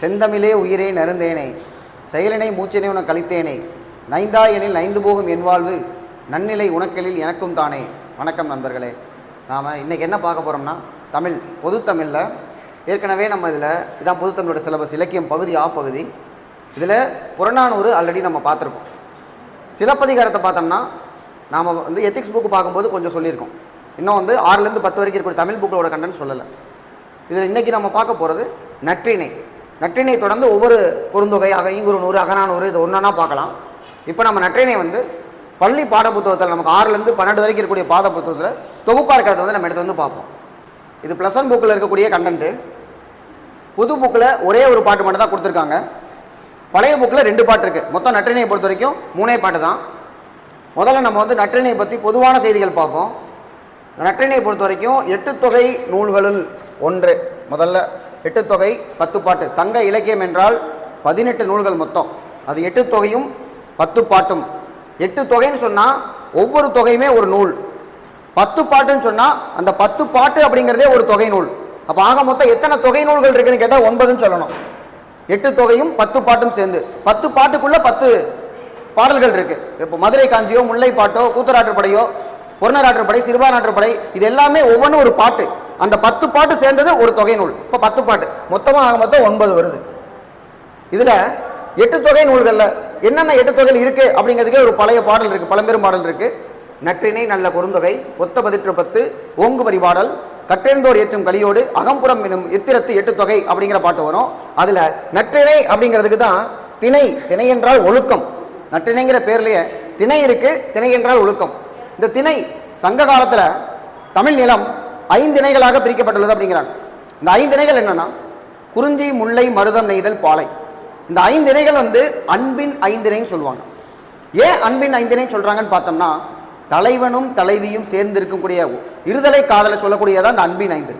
செந்தமிழே உயிரே நருந்தேனே செயலினை மூச்சினை உன கழித்தேனே நைந்தா எனில் நைந்து போகும் என் வாழ்வு நன்னிலை உனக்கலில் எனக்கும் தானே. வணக்கம் நண்பர்களே. நாம் இன்றைக்கி என்ன பார்க்க போகிறோம்னா தமிழ் பொதுத்தமிழில் ஏற்கனவே நம்ம இதில் இதான் பொதுத்தமிழோட சிலபஸ் இலக்கியம் பகுதி ஆ பகுதி. இதில் புறநானூறு ஆல்ரெடி நம்ம பார்த்துருக்கோம். சிலப்பதிகாரத்தை பார்த்தோம்னா நாம் வந்து எத்திக்ஸ் புக்கு பார்க்கும்போது கொஞ்சம் சொல்லியிருக்கோம். இன்னும் வந்து ஆறுலேருந்து பத்து வரைக்கும் இருக்கிற தமிழ் புக்கோட கண்டென்ட் சொல்லலை. இதில் இன்றைக்கி நம்ம பார்க்க போகிறது நற்றிணை நற்றிணை தொடர்ந்து ஒவ்வொரு குறுந்தொகை அகைங்குறு நூறு அகநானூறு இது ஒன்றா பார்க்கலாம். இப்போ நம்ம நற்றினை வந்து பள்ளி பாட புத்தகத்தில் நமக்கு ஆறுலேருந்து பன்னெண்டு வரைக்கும் இருக்கக்கூடிய பாத புத்தகத்தில் தொகுப்பாக இருக்கிறத வந்து நம்ம எடுத்து வந்து பார்ப்போம். இது ப்ளஸ் ஒன் புக்கில் இருக்கக்கூடிய கண்டென்ட்டு புது புக்கில் ஒரே ஒரு பாட்டு மட்டும் தான் கொடுத்துருக்காங்க. பழைய புக்கில் ரெண்டு பாட்டு இருக்குது மொத்தம் நற்றினையை பொறுத்த வரைக்கும் மூணே பாட்டு தான். முதல்ல நம்ம வந்து நற்றினையை பற்றி பொதுவான செய்திகள் பார்ப்போம். இந்த நற்றினையை பொறுத்த வரைக்கும் எட்டு தொகை நூல்களுள் ஒன்று. முதல்ல எட்டு தொகை பத்து பாட்டு. சங்க இலக்கியம் என்றால் பதினெட்டு நூல்கள் மொத்தம். அது எட்டு தொகையும் பத்து பாட்டும். எட்டு தொகைன்னு சொன்னால் ஒவ்வொரு தொகையுமே ஒரு நூல். பத்து பாட்டுன்னு சொன்னால் அந்த பத்து பாட்டு அப்படிங்கிறதே ஒரு தொகை நூல். அப்போ ஆக மொத்தம் எத்தனை தொகை நூல்கள் இருக்குன்னு கேட்டால் ஒன்பதுன்னு சொல்லணும். எட்டு தொகையும் பத்து பாட்டும் சேர்ந்து. பத்து பாட்டுக்குள்ளே பத்து பாடல்கள் இருக்குது இப்போ மதுரை காஞ்சியோ முல்லை பாட்டோ கூத்தராற்றுப்படையோ பொருணராற்றுப்படை சிறுபானாற்றுப்படை இது எல்லாமே ஒவ்வொன்றும் ஒரு பாட்டு. அந்த பத்து பாட்டு சேர்ந்தது ஒரு தொகை நூல். இப்போ பத்து பாட்டு. மொத்தமாக ஆக மொத்தம் ஒன்பது வருது. இதில் எட்டு தொகை நூல்களில் என்னென்ன எட்டு தொகைகள் இருக்குது அப்படிங்கிறதுக்கே ஒரு பழைய பாடல் இருக்குது பழம்பெரும் பாடல் இருக்குது நற்றினை நல்ல குறுந்தொகை ஒத்த பதிற்று பத்து ஓங்கு பாடல் கற்றெழுந்தோர் ஏற்றும் கலியோடு அகம்புறம் எனும் எத்திரத்து எட்டு தொகை அப்படிங்கிற பாட்டு வரும். அதில் நற்றிணை அப்படிங்கிறதுக்கு தான் திணை திணை என்றால் ஒழுக்கம். நற்றிணைங்கிற பேர்லேயே திணை இருக்குது திணை என்றால் ஒழுக்கம். இந்த திணை சங்க காலத்தில் தமிழ் நிலம் ஐந்திணைகளாக பிரிக்கப்பட்டுள்ளது அப்படிங்கிறாங்க. இந்த ஐந்திணைகள் என்னன்னா குறிஞ்சி முல்லை மருதம் நெய்தல் பாலை. இந்த ஐந்திணைகள் வந்து அன்பின் ஐந்திணைன்னு சொல்லுவாங்க. ஏன் அன்பின் ஐந்திணை சொல்றாங்கன்னு பார்த்தோம்னா தலைவனும் தலைவியும் சேர்ந்து இருக்கக்கூடிய இருதலை காதலை சொல்லக்கூடியதான் அந்த அன்பின் ஐந்து.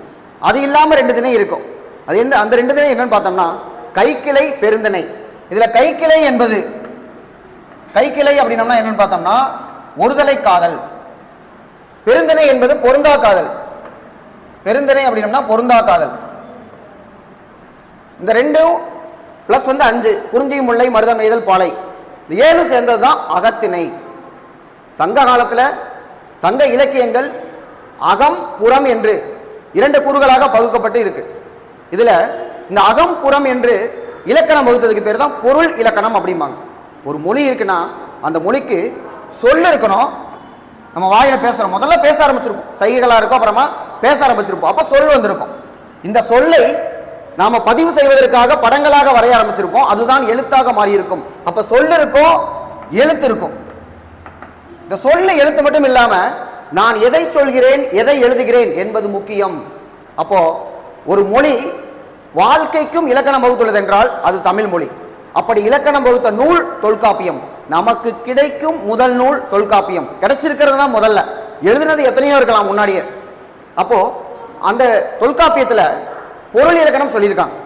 அது இல்லாமல் ரெண்டு திணை இருக்கும். அது என்ன அந்த ரெண்டு திணை என்னன்னு பார்த்தோம்னா கைக்கிளை பெருந்திணை இதுல கைக்கிளை என்பது கைக்கிளை அப்படின்னம்னா என்னன்னு பார்த்தோம்னா ஒருதலை காதல். பெருந்திணை என்பது பொருந்தா காதல். பெருந்திணை அப்படின்னம்னா பொருந்தா காதல் இந்த ரெண்டும் ப்ளஸ் வந்து அஞ்சு குறிஞ்சி முல்லை மருதம் நெய்தல் பாலை. இந்த ஏழு சேர்ந்தது தான் அகத்திணை. சங்க காலத்தில் சங்க இலக்கியங்கள் அகம் புறம் என்று இரண்டு கூறுகளாக பகுக்கப்பட்டு இருக்கு. இதில் இந்த அகம் புறம் என்று இலக்கணம் வகுத்ததுக்கு பேர் தான் பொருள் இலக்கணம் அப்படிம்பாங்க. ஒரு மொழி இருக்குன்னா அந்த மொழிக்கு சொல் இருக்கணும் நம்ம வாயில பேசுறோம். முதல்ல பேச ஆரம்பிச்சிருப்போம். சைகைகளாக இருக்கும் அப்புறமா பேச ஆரம்பிச்சிருப்போம். அப்போ சொல் வந்திருக்கும். இந்த சொல்லை நாம பதிவு செய்வதற்காக படங்களாக வரைய ஆரம்பிச்சிருப்போம். அதுதான் எழுத்தாக மாறியிருக்கும். அப்போ சொல் இருக்கும் எழுத்து இருக்கும். இந்த சொல்லு எழுத்து மட்டும் இல்லாம நான் எதை சொல்கிறேன் எதை எழுதுகிறேன் என்பது முக்கியம். அப்போ ஒரு மொழி வாழ்க்கைக்கும் இலக்கணம் வகுத்துள்ளது என்றால் அது தமிழ் மொழி. அப்படி இலக்கணம் வகுத்த நூல் தொல்காப்பியம். நமக்கு கிடைக்கும் முதல் நூல் தொல்காப்பியம். கிடைச்சிருக்கிறது தான் முதல்ல. எழுதுனது எத்தனையோ இருக்கலாம் முன்னாடியே. அப்போது அந்த தொல்காப்பியத்தில் பொருள் இலக்கணம் சொல்லியிருக்காங்க.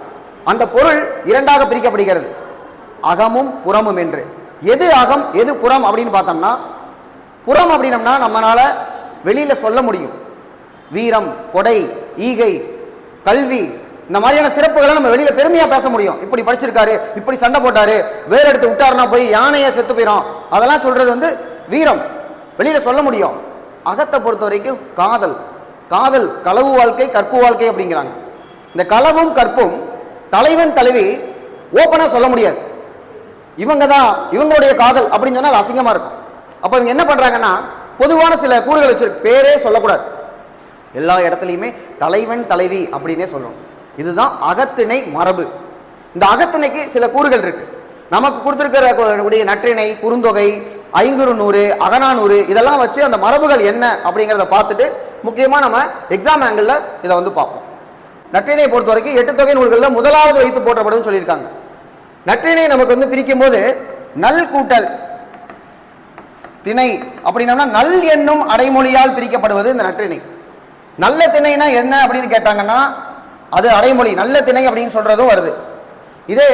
அந்த பொருள் இரண்டாக பிரிக்கப்படுகிறது. அகமும் புறமும் என்று. எது அகம் எது புறம் அப்படின்னு பார்த்தோம்னா புறம் அப்படின்னம்னா நம்மளால் வெளியில் சொல்ல முடியும். வீரம் கொடை ஈகை கல்வி இந்த மாதிரியான சிறப்புகளை நம்ம வெளியில பெருமையா பேச முடியும். இப்படி படிச்சிருக்காரு இப்படி சண்டை போட்டாரு வேற எடுத்து விட்டாருன்னா போய் யானையை செத்து போயிடும் அதெல்லாம் சொல்றது வந்து வீரம். வெளியில சொல்ல முடியும். அகத்தை பொறுத்த வரைக்கும் காதல். காதல் களவு வாழ்க்கை கற்பு வாழ்க்கை அப்படிங்கிறாங்க. இந்த களவும் கற்பும் தலைவன் தலைவி ஓப்பனா சொல்ல முடியாது. இவங்க தான் இவங்களுடைய காதல் அப்படின்னு சொன்னா அது அசிங்கமா இருக்கும். அப்போ இவங்க என்ன பண்றாங்கன்னா பொதுவான சில கூறுகள் வச்சிருக்கு பேரே சொல்லக்கூடாது. எல்லா இடத்துலையுமே தலைவன் தலைவி அப்படின்னே சொல்லணும் இதுதான் அகத்திணை மரபு. இந்த அகத்திணைக்கு சில கூறுகள் இருக்கு. நமக்கு கொடுத்துருக்கிற நற்றிணை குறுந்தொகை ஐங்குறு நூறு அகநானூறு இதெல்லாம் வச்சு அந்த மரபுகள் என்ன அப்படிங்கிறத பார்த்துட்டு முக்கியமாக நம்ம எக்ஸாம் ஆங்கிளில் இதை வந்து பார்ப்போம். நற்றினை பொறுத்த வரைக்கும் எட்டு தொகை நூல்களில் முதலாவது வைத்து போற்றப்படும் சொல்லியிருக்காங்க. நற்றினை நமக்கு வந்து பிரிக்கும் போது நல் கூட்டல் திணை அப்படின்னம்னா நல் என்னும் அடைமொழியால் பிரிக்கப்படுவது இந்த நற்றிணை. நல்ல திணைனா என்ன அப்படின்னு கேட்டாங்கன்னா அது அடைமொழி நல்ல திணை அப்படின்னு சொல்றதும் வருது. இதே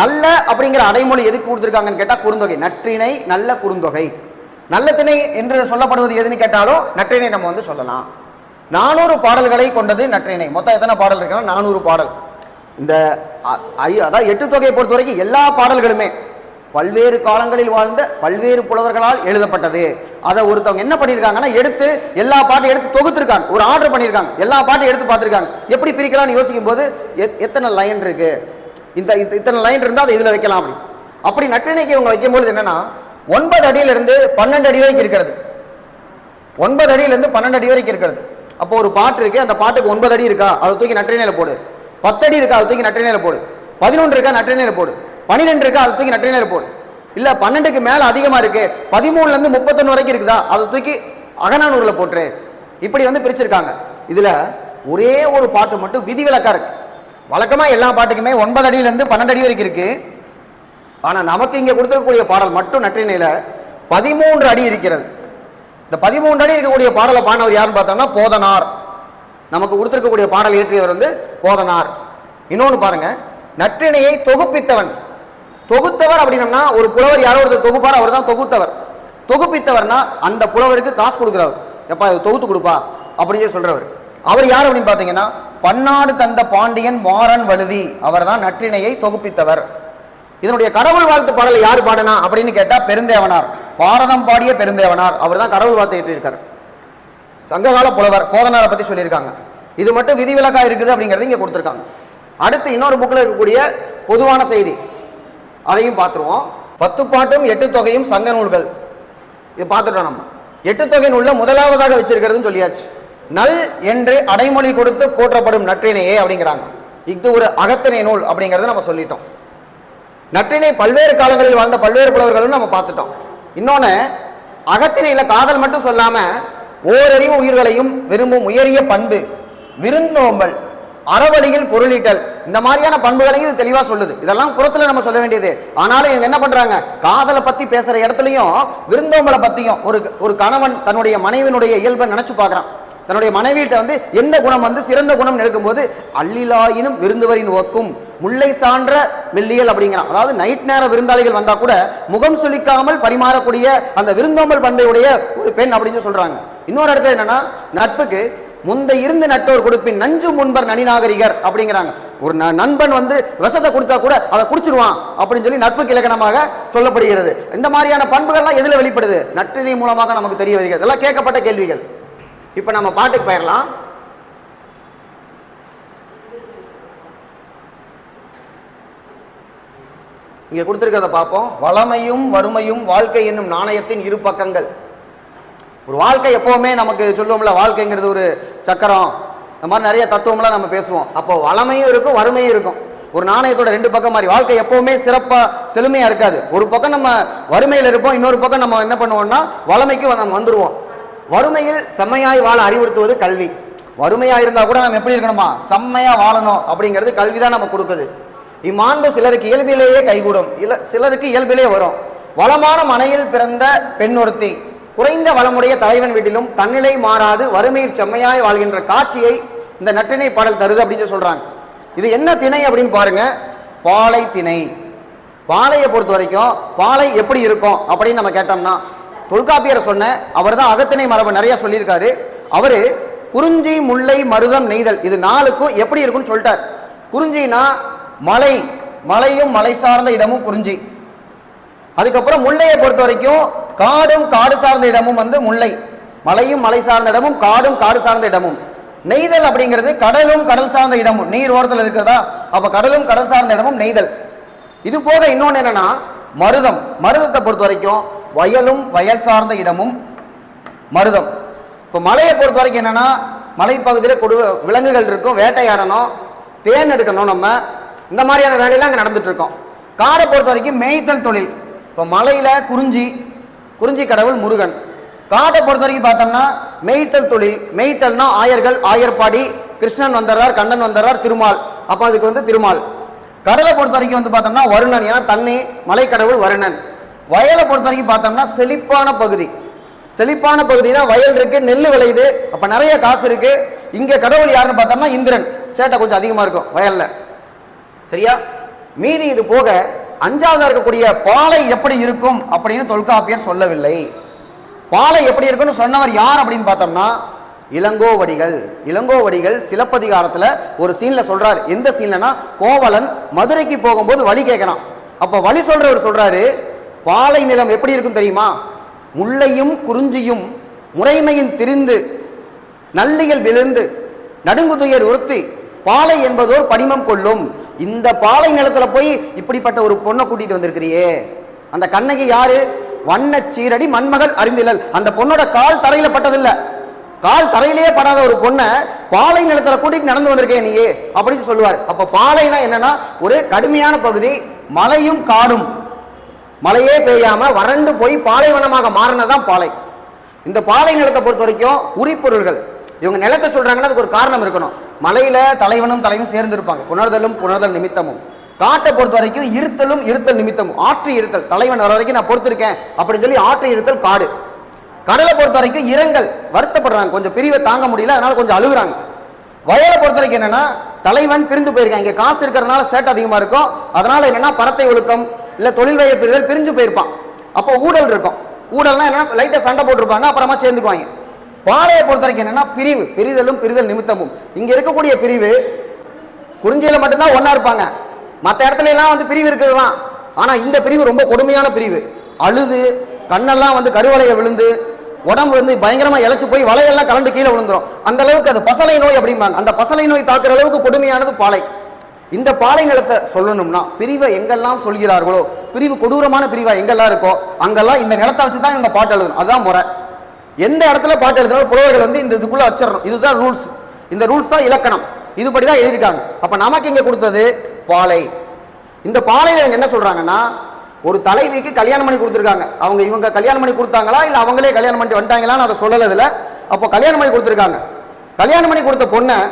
நல்ல அப்படிங்கிற அடைமொழி எதுக்கு கொடுத்துருக்காங்கன்னு கேட்டால் குறுந்தொகை. நற்றிணை நல்ல குறுந்தொகை. நல்ல திணை என்று சொல்லப்படுவது எதுன்னு கேட்டாலும் நற்றிணை நம்ம வந்து சொல்லலாம். நானூறு பாடல்களை கொண்டது நற்றிணை. மொத்தம் எத்தனை பாடல் இருக்குன்னா நானூறு பாடல். இந்த அதாவது எட்டு தொகையை பொறுத்த வரைக்கும் எல்லா பாடல்களுமே பல்வேறு காலங்களில் வாழ்ந்த பல்வேறு புலவர்களால் எழுதப்பட்டது. அதை ஒருத்தவங்க என்ன பண்ணியிருக்காங்கன்னா எடுத்து எல்லா பாட்டையும் எடுத்து தொகுத்துருக்காங்க. ஒரு ஆர்டர் பண்ணியிருக்காங்க. எல்லா பாட்டையும் எடுத்து பார்த்துருக்காங்க. எப்படி பிரிக்கலாம்னு யோசிக்கும் போது எத்தனை லைன் இருக்கு? இந்த இத்தனை லைன் இருந்தால் அதை இதில் வைக்கலாம் அப்படி. அப்படி நற்றிணைக்கு இவங்க வைக்கும்பொழுது என்னன்னா ஒன்பது அடியிலிருந்து பன்னெண்டு அடி வரைக்கும் இருக்கிறது. ஒன்பது அடியிலிருந்து பன்னெண்டு அடி வரைக்கும் இருக்கிறது. அப்போ ஒரு பாட்டு இருக்கு அந்த பாட்டுக்கு ஒன்பது அடி இருக்கா? அதை தூக்கி நற்றிணையில போடு. பத்து அடி இருக்கா? அதை தூக்கி நற்றிணையில போடு. பதினொன்று இருக்கா? நற்றிணையில போடு. பன்னிரெண்டு இருக்கா அதை தூக்கி நற்றிணையில போடு. இல்ல பன்னெண்டுக்கு மேல அதிகமா இருக்கு பதிமூணுல இருந்து முப்பத்தொன்னு வரைக்கும் இருக்குதா அதை தூக்கி அகநானூர்ல போட்டுரு. இப்படி வந்து பிரிச்சிருக்காங்க. இதுல ஒரே ஒரு பாட்டு மட்டும் விதிவிலக்கா இருக்கு. வழக்கமா எல்லா பாட்டுக்குமே ஒன்பது அடியில இருந்து பன்னெண்டு அடி வரைக்கும் இருக்கு. ஆனா நமக்கு இங்க கொடுத்துருக்கக்கூடிய பாடல் மட்டும் நற்றிணையில பதிமூன்று அடி இருக்கிறது. இந்த பதிமூன்று அடி இருக்கக்கூடிய பாடலை பாடினவர் யாருன்னு பார்த்தோம்னா போதனார். நமக்கு கொடுத்துருக்கக்கூடிய பாடல் இயற்றியவர் வந்து போதனார். இன்னொன்னு பாருங்க நற்றிணையை தொகுப்பித்தவன். தொகுத்தவர் அப்படின்னம்னா ஒரு புலவர் யாரோ ஒருத்தர் தொகுப்பார் அவர் தான் தொகுத்தவர். தொகுப்பித்தவர்னா அந்த புலவருக்கு காசு கொடுக்குறவர். எப்பா இது தொகுத்து கொடுப்பா அப்படின்னு சொல்லி சொல்றவர். அவர் யார் அப்படின்னு பார்த்தீங்கன்னா பன்னாடு தந்த பாண்டியன் மாறன் வழுதி அவர் தான் நற்றிணையை தொகுப்பித்தவர். இதனுடைய கடவுள் வாழ்த்து பாடலை யார் பாடினா அப்படின்னு கேட்டால் பெருந்தேவனார். பாரதம் பாடிய பெருந்தேவனார் அவர் தான் கடவுள் வாழ்த்து ஏற்றிருக்கார். சங்ககால புலவர் கோதனாரை பற்றி சொல்லியிருக்காங்க. இது மட்டும் விதிவிலக்காக இருக்குது அப்படிங்கிறது இங்கே கொடுத்துருக்காங்க. அடுத்து இன்னொரு புக்கில் இருக்கக்கூடிய பொதுவான செய்தி. அதையும் பார்த்துருவோம். பத்து பாட்டும் எட்டு தொகையும் சங்க நூல்கள். இது பார்த்துட்டோம் நம்ம. எட்டு தொகை நூலில் முதலாவதாக வச்சிருக்கிறதுன்னு சொல்லியாச்சு. நல் என்று அடைமொழி கொடுத்து போற்றப்படும் நற்றினையே அப்படிங்கிறாங்க. இது ஒரு அகத்தினை நூல் அப்படிங்கிறத நம்ம சொல்லிட்டோம். நற்றினை பல்வேறு காலங்களில் வாழ்ந்த பல்வேறு புலவர்களும் நம்ம பார்த்துட்டோம். இன்னொன்று அகத்தினையில் காதல் மட்டும் சொல்லாமல் ஓரறிவு உயிர்களையும் விரும்பும் உயரிய பண்பு விருந்தோம்பல் அறவழியில் பொருளீட்டல். இந்த மாதிரியான பண்புகளையும் இது தெளிவாக சொல்லுது. இதெல்லாம் புறத்துல நம்ம சொல்ல வேண்டியது. ஆனாலும் இவங்க என்ன பண்றாங்க? காதலை பத்தி பேசுற இடத்துலையும் விருந்தோம்பலை பத்தியும் ஒரு ஒரு கணவன் தன்னுடைய மனைவினுடைய இயல்பை நினைச்சு பார்க்கறான். தன்னுடைய மனைவியிட்ட வந்து எந்த குணம் வந்து சிறந்த குணம் இருக்கும்போது அள்ளிலாயினும் விருந்துவரின் ஒக்கும் முல்லை சான்ற மெல்லியல் அப்படிங்கிறான். அதாவது நைட் நேர விருந்தாளிகள் வந்தா கூட முகம் சுளிக்காமல் பரிமாறக்கூடிய அந்த விருந்தோம்பல் பண்பை உடைய ஒரு பெண் அப்படின்னு சொல்றாங்க. இன்னொரு இடத்துல என்னன்னா நட்புக்கு முந்தை இருந்து நட்டோர் கொடுப்பின் நஞ்சு முன்பர் நனிநாகரிகர் அப்படிங்கிறாங்க. ஒரு ந- நண்பன் வந்து விஷத்தை கொடுத்தா கூட அதை குடிச்சிருவான் அப்படின்னு சொல்லி நட்புக்கு இலக்கணமாக சொல்லப்படுகிறது. இந்த மாதிரியான பண்புகள்லாம் எதுல வெளிப்படுது? நற்றினை மூலமாக நமக்கு தெரிய வருகிறது. இதெல்லாம் கேட்கப்பட்ட கேள்விகள். இப்போ நம்ம பாட்டுக்கு போயிடலாம் இங்க கொடுத்துருக்கிறத பார்ப்போம். வளமையும் வறுமையும் வாழ்க்கை என்னும் நாணயத்தின் இரு பக்கங்கள். ஒரு வாழ்க்கை எப்போவுமே நமக்கு சொல்லுவோம்ல வாழ்க்கைங்கிறது ஒரு சக்கரம். இந்த மாதிரி நிறைய தத்துவம்லாம் நம்ம பேசுவோம். அப்போ வளமையும் இருக்கும் வறுமையும் இருக்கும். ஒரு நாணயத்தோட ரெண்டு பக்கம் மாதிரி வாழ்க்கை எப்பவுமே சிறப்பாக செழுமையாக இருக்காது. ஒரு பக்கம் நம்ம வறுமையில் இருப்போம் இன்னொரு பக்கம் நம்ம என்ன பண்ணுவோம்னா வளமைக்கு நம்ம வந்துடுவோம் வறுமையில் செம்மையாய் வாழ அறிவுறுத்துவது கல்வி. வறுமையாக இருந்தால் கூட நம்ம எப்படி இருக்கணுமா? செம்மையாக வாழணும் அப்படிங்கிறது கல்வி தான் நம்ம கொடுக்குது. இம்மாண்பு சிலருக்கு இயல்பிலேயே கைகூடும். இல்லை சிலருக்கு இயல்பிலே வரும். வளமான மனையில் பிறந்த பெண் ஒருத்தி. குறைந்த வளமுடைய தலைவன் வீட்டிலும் தன்னிலை மாறாது வறுமையில் செம்மையாய் வாழ்கின்ற காட்சியை இந்த நற்றிணை பாடல் தருது அப்படின்னு சொல்லி சொல்றாங்க. இது என்ன திணை அப்படின்னு பாருங்க. பாலை திணை. பாலையை பொறுத்த வரைக்கும் பாலை எப்படி இருக்கும் அப்படின்னு நம்ம கேட்டோம்னா தொல்காப்பியர் சொன்ன அவர் தான் அகத்திணை மரபு நிறைய சொல்லியிருக்காரு. அவரு குறிஞ்சி முல்லை மருதம் நெய்தல் இது நாளுக்கும் எப்படி இருக்கும்னு சொல்லிட்டார். குறிஞ்சினா மலை மலையும் மலை சார்ந்த இடமும் குறிஞ்சி. அதுக்கப்புறம் முல்லையை பொறுத்த வரைக்கும் காடும் காடு சார்ந்த இடமும் வந்து முல்லை. மலையும் மலை சார்ந்த இடமும் காடும் காடு சார்ந்த இடமும். நெய்தல் அப்படிங்கிறது கடலும் கடல் சார்ந்த இடமும். நீர் ஓரத்தில் இருக்கிறதா? அப்ப கடலும் கடல் சார்ந்த இடமும் நெய்தல். இது போக இன்னொன்று என்னன்னா மருதம். மருதத்தை பொறுத்த வரைக்கும் வயலும் வயல் சார்ந்த இடமும் மருதம். இப்போ மலையை பொறுத்த வரைக்கும் என்னன்னா மலைப்பகுதியில் கொடு விலங்குகள் இருக்கும் வேட்டையாடணும் தேன் எடுக்கணும் நம்ம. இந்த மாதிரியான வேலையெல்லாம் அங்கே நடந்துட்டு இருக்கோம். காடை பொறுத்த வரைக்கும் மேய்த்தல் தொழில். இப்போ மலையில குறிஞ்சி குறிஞ்சி கடவுள் முருகன். காட்டை பொறுத்த வரைக்கும் பார்த்தோம்னா மெய்த்தல் தொழில் மெய்த்தல்னா ஆயர்கள் ஆயர்பாடி கிருஷ்ணன் வந்துடுறார் கண்ணன் வந்துடுறார் திருமால். அப்போ அதுக்கு வந்து திருமால். கடலை பொறுத்த வரைக்கும் வந்து பார்த்தோம்னா வருணன். ஏன்னா தண்ணி மலைக்கடவுள் வருணன். வயலை பொறுத்த வரைக்கும் பார்த்தோம்னா செழிப்பான பகுதி. செழிப்பான பகுதினா வயல் இருக்கு நெல் விளையுது. அப்போ நிறைய காசு இருக்கு. இங்கே கடவுள் யாருன்னு பார்த்தோம்னா இந்திரன். சேட்டை கொஞ்சம் அதிகமாக இருக்கும் வயலில். சரியா? மீதி இது போக அஞ்சாவதாக இருக்கக்கூடிய பாலை எப்படி இருக்கும் அப்படின்னு தொல்காப்பியர் சொல்லவில்லை. பாலை எப்படி இருக்கும்னு சொன்னவர் யார் அப்படின்னு பார்த்தோம்னா இளங்கோவடிகள். இளங்கோவடிகள் சிலப்பதிகாரத்தில் ஒரு சீனில் சொல்கிறார் எந்த சீன்லனா கோவலன் மதுரைக்கு போகும்போது வழி கேட்குறான். அப்போ வழி சொல்கிறவர் சொல்கிறாரு பாலை நிலம் எப்படி இருக்கும் தெரியுமா? முல்லையும் குறிஞ்சியும் முறைமையின் திரிந்து நல்லியல் விழுந்து நடுங்குதுயர் உறுத்தி பாலை என்பதோர் படிமம் கொள்ளும். இந்த பாலை நிலத்தில் போய் இப்படிப்பட்ட ஒரு பொண்ணை கூட்டிட்டு வந்திருக்கிறியே? அந்த கண்ணகி யாரு? வண்ண சீரடி மண்மகள் அறிந்திலல். அந்த பொண்ணோட கால் தரையில பட்டதில்ல. கால் தரையிலேயே படாத ஒரு பொண்ணை பாலை நிலத்தில் கூட்டிட்டு நடந்து வந்திருக்கேன் நீயே அப்படின்னு சொல்லுவார். அப்ப பாலைனா என்னன்னா ஒரு கடுமையான பகுதி மலையும் காடும். மழையே பெய்யாம வறண்டு போய் பாலைவனமாக மாறினதான் பாலை. இந்த பாலை நிலத்தை பொறுத்த வரைக்கும் உரிப்பொருள்கள். இவங்க நிலத்தை சொல்றாங்கன்னா அதுக்கு ஒரு காரணம் இருக்கணும். மலையில தலைவனும் தலைவனும் சேர்ந்து இருப்பாங்க புணர்தலும் புணர்தல் நிமித்தமும். காட்டை பொறுத்த வரைக்கும் இருத்தலும் இருத்தல் நிமித்தமும். ஆற்று இருத்தல். தலைவன் வர வரைக்கும் நான் பொறுத்திருக்கேன். அப்படின்னு சொல்லி ஆற்று இருத்தல் காடு. கடலை பொறுத்த வரைக்கும் இரங்கல் வருத்தப்படுறாங்க. கொஞ்சம் பிரிவை தாங்க முடியல அதனால கொஞ்சம் அழுகுறாங்க. வயலை பொறுத்த வரைக்கும் என்னன்னா தலைவன் பிரிந்து போயிருக்கான். இங்க காசு இருக்கிறதுனால சேட் அதிகமா இருக்கும். அதனால என்னன்னா பரத்தை ஒழுக்கம் இல்ல தொழில் வய பிரிதல் பிரிஞ்சு போயிருப்பான். அப்போ ஊழல் இருக்கும். ஊழல்னா என்னன்னா லைட்டா சண்டை போட்டிருப்பாங்க. அப்புறமா சேர்ந்துக்குவாங்க. பாலையை பொறுத்த வரைக்கும் என்னன்னா பிரிவு பிரிதலும் பிரிதல் நிமித்தமும். இங்க இருக்கக்கூடிய பிரிவு குறிஞ்சியில மட்டும்தான் ஒன்றா இருப்பாங்க. மற்ற இடத்துல எல்லாம் வந்து பிரிவு இருக்குதுதான். ஆனால் இந்த பிரிவு ரொம்ப கொடுமையான பிரிவு. அழுது கண்ணெல்லாம் வந்து கருவலையை விழுந்து உடம்பு வந்து பயங்கரமாக இழைச்சி போய் வலையெல்லாம் கலண்டு கீழே விழுந்துரும். அந்த அளவுக்கு அது பசலை நோய் அப்படிம்பாங்க. அந்த பசலை நோய் தாக்குற அளவுக்கு கொடுமையானது பாலை. இந்த பாலை நிலத்தை சொல்லணும்னா பிரிவை எங்கெல்லாம் சொல்கிறார்களோ பிரிவு கொடூரமான பிரிவா எங்கெல்லாம் இருக்கோ அங்கெல்லாம் இந்த நிலத்தை வச்சு தான் இவங்க பாட்டு எழுதணும் அதுதான் முறை. எந்த இடத்துல பாட்டு எழுதினாலும் புலவர்கள் வந்து இந்த இதுக்குள்ள வச்சிடணும். இதுதான் ரூல்ஸ் இந்த ரூல்ஸ் தான் இலக்கணம். இதுபடி தான் எழுதியிருக்காங்க. அப்ப நமக்கு இங்க கொடுத்தது பாலை. இந்த பாலையில இவங்க என்ன சொல்றாங்கன்னா ஒரு தலைவிக்கு கல்யாணம் பண்ணி கொடுத்துருக்காங்க. அவங்க இவங்க கல்யாணம் பண்ணி கொடுத்தாங்களா? இல்ல அவங்களே கல்யாணம் பண்ணிட்டு வந்துட்டாங்களான்னு அதை சொல்லல அப்போ கல்யாணம் பண்ணி கொடுத்துருக்காங்க. கல்யாணம் பண்ணி கொடுத்த பொண்ணை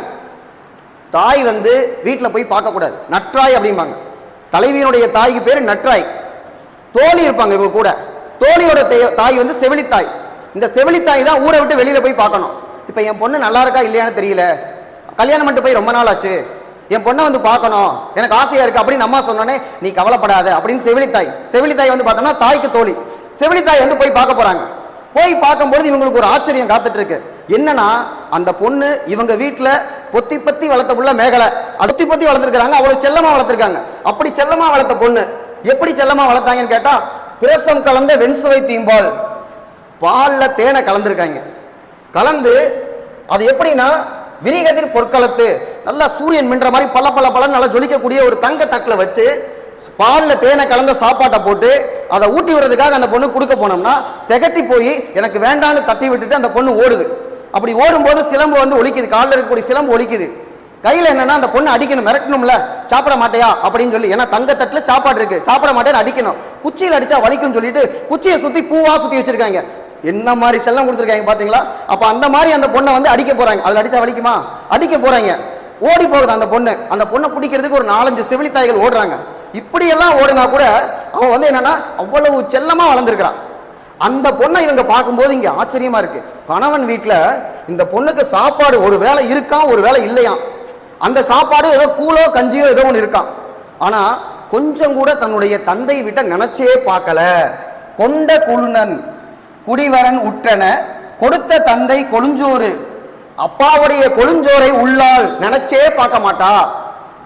தாய் வந்து வீட்டில் போய் பார்க்கக்கூடாது. நற்றாய் அப்படிம்பாங்க. தலைவியினுடைய தாய்க்கு பேர் நற்றாய். தோழி இருப்பாங்க இவங்க கூட. தோழியோட தே- தாய் வந்து செவிலித்தாய். இந்த செவிலித்தாய் தான் ஊரை விட்டு வெளியில் போய் பார்க்கணும். இப்போ என் பொண்ணு நல்லா இருக்கா இல்லையான்னு தெரியல. கல்யாணம் பண்ணிட்டு போய் ரொம்ப நாள் ஆச்சு என் பொண்ணை வந்து பார்க்கணும். எனக்கு ஆசையாக இருக்குது அப்படின்னு அம்மா சொன்னோன்னே நீ கவலைப்படாத அப்படின்னு செவிலித்தாய். செவிலித்தாய் வந்து பார்த்தோம்னா தாய்க்கு தோழி. செவிலித்தாய் வந்து போய் பார்க்க போகிறாங்க போய் பார்க்கும்பொழுது இவங்களுக்கு ஒரு ஆச்சரியம் காத்துட்டு இருக்கு என்னன்னா அந்த பொண்ணு இவங்க வீட்டில் பொத்தி பொத்தி வளர்த்த புள்ள மேகலை. அத்தி பத்தி பொத்தி வளர்த்துருக்காங்க அவ்வளோ செல்லமாக வளர்த்துருக்காங்க. அப்படி செல்லமாக வளர்த்த பொண்ணு எப்படி செல்லமாக வளர்த்தாங்கன்னு கேட்டால் பிரசம் கலந்த வெண்சுவை தீம்பால். பாலில் தேனை கலந்துருக்காங்க. கலந்து அது எப்படின்னா விரிகதிர் பொற்களத்து நல்லா சூரியன் மின்ற மாதிரி பல பல பல நல்லா ஜொலிக்கக்கூடிய ஒரு தங்க தட்டுல வச்சு பாலில் தேனை கலந்த சாப்பாட்டை போட்டு அதை ஊட்டி விடுறதுக்காக அந்த பொண்ணு கொடுக்க போனோம்னா திகட்டி போய் எனக்கு வேண்டான்னு தட்டி விட்டுட்டு அந்த பொண்ணு ஓடுது. அப்படி ஓடும்போது சிலம்பு வந்து ஒழிக்குது காலில் இருக்கக்கூடிய சிலம்பு ஒலிக்குது. கையில் என்னன்னா அந்த பொண்ணு அடிக்கணும் மிரட்டணும்ல. சாப்பிட மாட்டேயா? அப்படின்னு சொல்லி ஏன்னா தங்க சாப்பாடு இருக்கு. சாப்பிட மாட்டேன்னு அடிக்கணும். குச்சியில் அடிச்சா வலிக்கும்னு சொல்லிட்டு குச்சியை சுற்றி பூவா சுற்றி வச்சிருக்காங்க. என்ன மாதிரி செல்லம் கொடுத்துருக்காங்க பார்த்தீங்களா அப்போ அந்த மாதிரி அந்த பொண்ணை வந்து அடிக்க போகிறாங்க அதில் அடித்தா வலிக்குமா? அடிக்க போகிறாங்க ஓடி போகுது அந்த பொண்ணு. அந்த பொண்ணை பிடிக்கிறதுக்கு ஒரு நாலஞ்சு செவிலித்தாய்கள் ஓடுறாங்க. இப்படியெல்லாம் ஓடினா கூட அவன் வந்து என்னன்னா அவ்வளவு செல்லமாக வளர்ந்துருக்கிறான். அந்த பொண்ணை இவங்க பார்க்கும்போது இங்கே ஆச்சரியமா இருக்கு. கணவன் வீட்டில் இந்த பொண்ணுக்கு சாப்பாடு ஒரு வேலை இருக்கான் ஒரு வேளை இல்லையாம். அந்த சாப்பாடு ஏதோ கூழோ கஞ்சியோ ஏதோ ஒன்று இருக்கான் ஆனா கொஞ்சம் கூட தன்னுடைய தந்தை வீட்டை நினச்சே பார்க்கல. கொண்ட குழுனன் குடிவரன் உற்றன கொடுத்த தந்தை கொழுஞ்சோறு. அப்பாவுடைய கொழுஞ்சோரை உள்ளால் நினைச்சே பார்க்க மாட்டா.